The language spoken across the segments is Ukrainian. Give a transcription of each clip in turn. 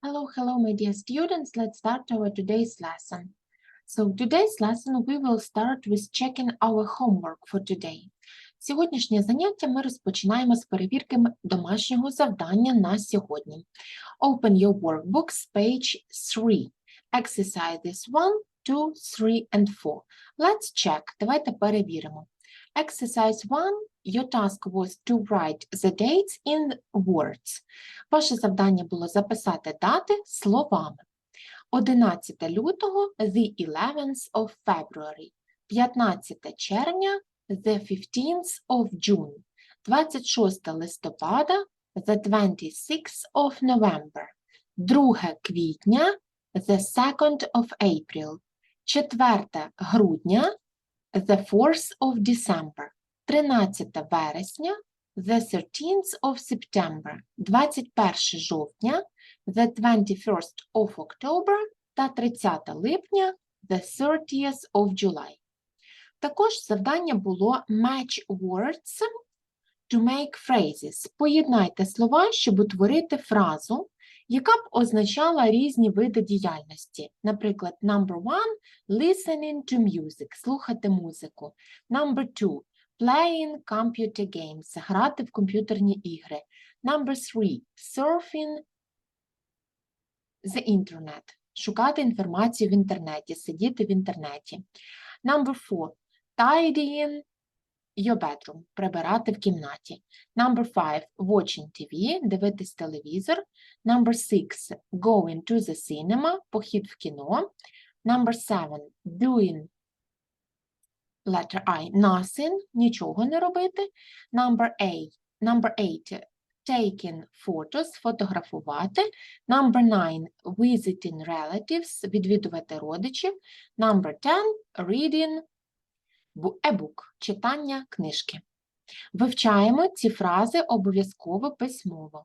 Hello, hello, my dear students. Let's start our today's lesson. So today's lesson we will start with checking our homework for today. Сьогоднішнє заняття ми розпочинаємо з перевірки домашнього завдання на сьогодні. Open your workbooks, page 3. Exercises 1, 2, 3 and 4. Let's check. Давайте перевіримо. Exercise 1. Your task was to write the dates in words. Ваше завдання було записати дати словами. 11 лютого the 11th of February, 15 червня the 15th of June, 26 листопада the 26th of November, 2 квітня the 2nd of April, 4 грудня the 4th of December, 13 вересня the 13th of September, 21 жовтня, the 21st of October та 30 липня, the 30th of July. Також завдання було match words to make phrases. Поєднайте слова, щоб утворити фразу, яка б означала різні види діяльності. Наприклад, number one – listening to music – слухати музику. Number two – playing computer games – грати в комп'ютерні ігри. Number three – surfing the internet – шукати інформацію в інтернеті, сидіти в інтернеті. Number four – tidying your bedroom – прибирати в кімнаті. Number five – watching TV – дивитись телевізор. Number six – going to the cinema – похід в кіно. Number seven – doing letter I – nothing – нічого не робити. Number eight – number eight – taking photos – фотографувати. Number nine – visiting relatives – відвідувати родичів. Number ten – reading a book – читання книжки. Вивчаємо ці фрази обов'язково письмово.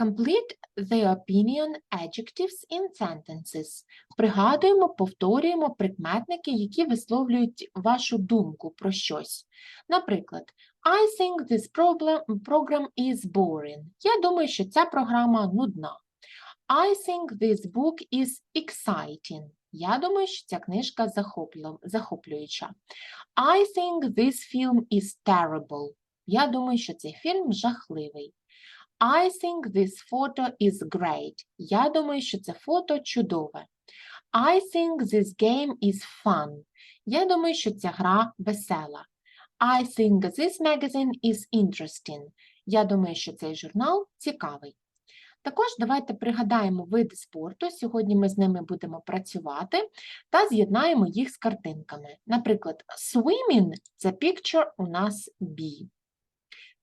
Complete the opinion adjectives in sentences. Пригадуємо, повторюємо прикметники, які висловлюють вашу думку про щось. Наприклад, I think this program is boring. Я думаю, що ця програма нудна. I think this book is exciting. Я думаю, що ця книжка захоплююча. I think this film is terrible. Я думаю, що цей фільм жахливий. I think this photo is great. Я думаю, що це фото чудове. I think this game is fun. Я думаю, що ця гра весела. I think this magazine is interesting. Я думаю, що цей журнал цікавий. Також давайте пригадаємо види спорту. Сьогодні ми з ними будемо працювати та з'єднаємо їх з картинками. Наприклад, swimming – це picture у нас B.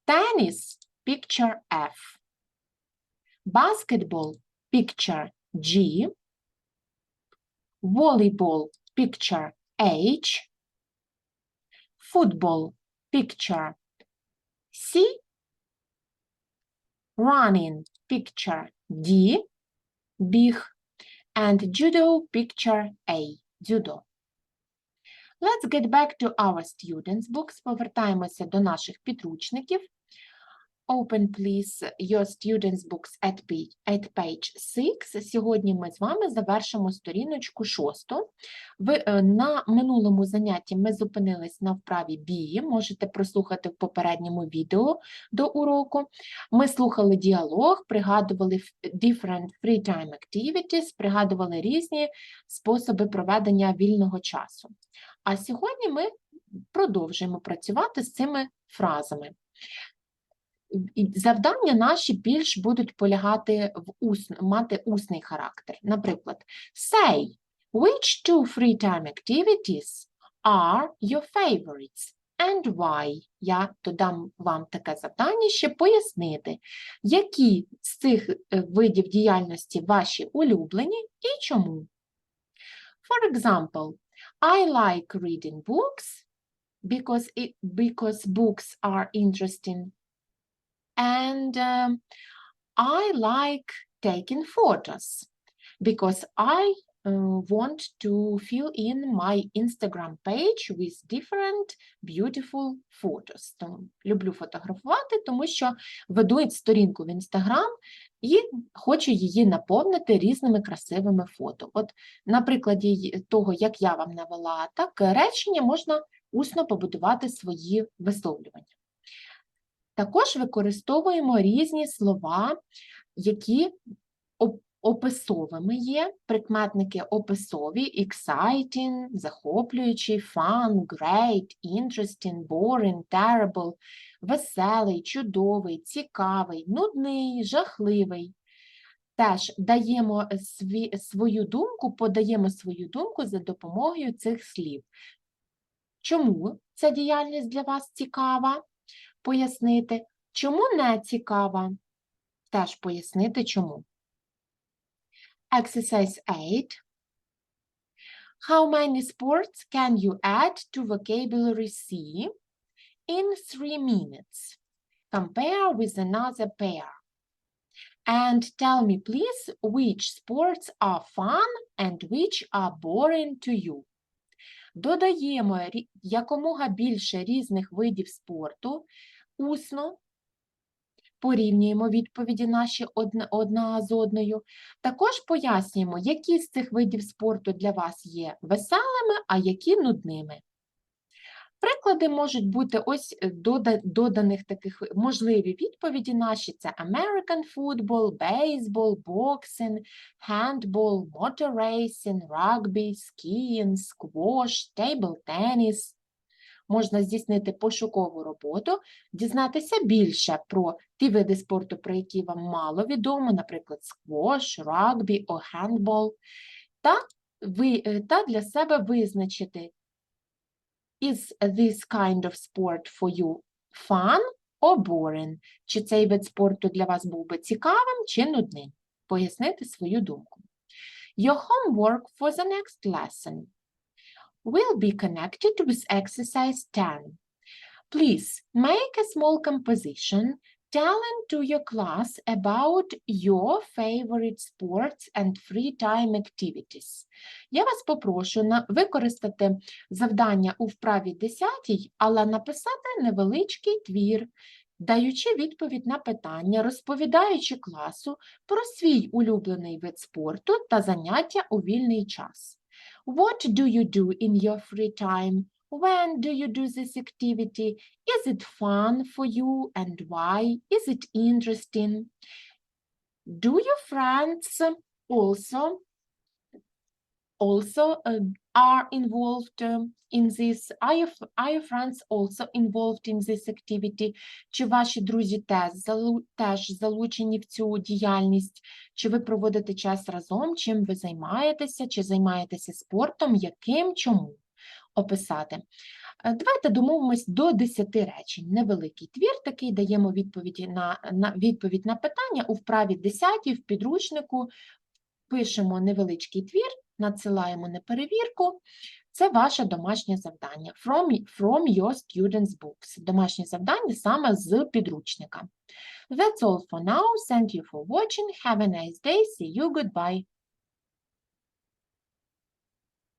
Tennis – picture F. Basketball – picture G. Volleyball – picture H. Football – picture C. Running – picture D. Біг. And judo – picture A. Дзюдо. Let's get back to our students' books. Повертаємося до наших підручників. Open, please, your students' books at page, at page 6. Сьогодні ми з вами завершимо сторіночку шосту. Ви, е, на минулому занятті ми зупинились на вправі B. Можете прослухати в попередньому відео до уроку. Ми слухали діалог, пригадували different free time activities, пригадували різні способи проведення вільного часу. А сьогодні ми продовжуємо працювати з цими фразами. Завдання наші більш будуть полягати в ус... мати усний характер. Наприклад, say, which two free time activities are your favorites and why? Я додам вам таке завдання ще пояснити, які з цих е, видів діяльності ваші улюблені і чому. For example, I like reading books because, it, because books are interesting and um, I like taking photos because I uh, want to fill in my Instagram page with different beautiful photos. Тому люблю фотографувати, тому що веду сторінку в Instagram і хочу її наповнити різними красивими фото. От на прикладі того, як я вам навела, так речення можна усно побудувати свої висловлювання. Також використовуємо різні слова, які описовими є, прикметники описові, exciting, захоплюючий, fun, great, interesting, boring, terrible, веселий, чудовий, цікавий, нудний, жахливий. Теж даємо сві, свою думку, подаємо свою думку за допомогою цих слів. Чому ця діяльність для вас цікава? Пояснити. Чому не цікава? Теж пояснити чому. Exercise 8. How many sports can you add to vocabulary C in three minutes? Compare with another pair. And tell me, please, which sports are fun and which are boring to you. Додаємо якомога більше різних видів спорту усно, порівнюємо відповіді наші одна, з одною. Також пояснюємо, які з цих видів спорту для вас є веселими, а які нудними. Приклади можуть бути ось е, доданих таких можливі відповіді наші: це American football, baseball, boxing, handball, motor racing, rugby, skiing, squash, table tennis. Можна здійснити пошукову роботу, дізнатися більше про ті види спорту, про які вам мало відомо, наприклад, сквош, рагбі, handball, та, ви, е, та для себе визначити, Is this kind of sport for you fun or boring? Чи цей вид спорту для вас був би цікавим чи нудним? Пояснити свою думку. Your homework for the next lesson will be connected with exercise 10. Please make a small composition telling to your class about your favorite sports and free time activities. Я вас попрошу використати завдання у вправі 10, але написати невеличкий твір, даючи відповідь на питання, розповідаючи класу про свій улюблений вид спорту та заняття у вільний час. What do you do in your free time? When do you do this activity? Is it fun for you and why? Is it interesting? Do your friends also also uh, are involved um, in this? Are your, are your friends also involved in this activity? Чи ваші друзі теж, теж залучені в цю діяльність? Чи ви проводите час разом? Чим ви займаєтеся? Чи займаєтеся спортом? Яким? Чому? Описати. Е, Давайте домовимось до 10 речень. Невеликий твір такий, даємо відповіді на, на відповідь на питання у вправі 10 в підручнику. Пишемо невеличкий твір, надсилаємо на перевірку. Це ваше домашнє завдання from, from your students' books. Домашнє завдання саме з підручника. That's all for now. Thank you for watching. Have a nice day. See you. Goodbye.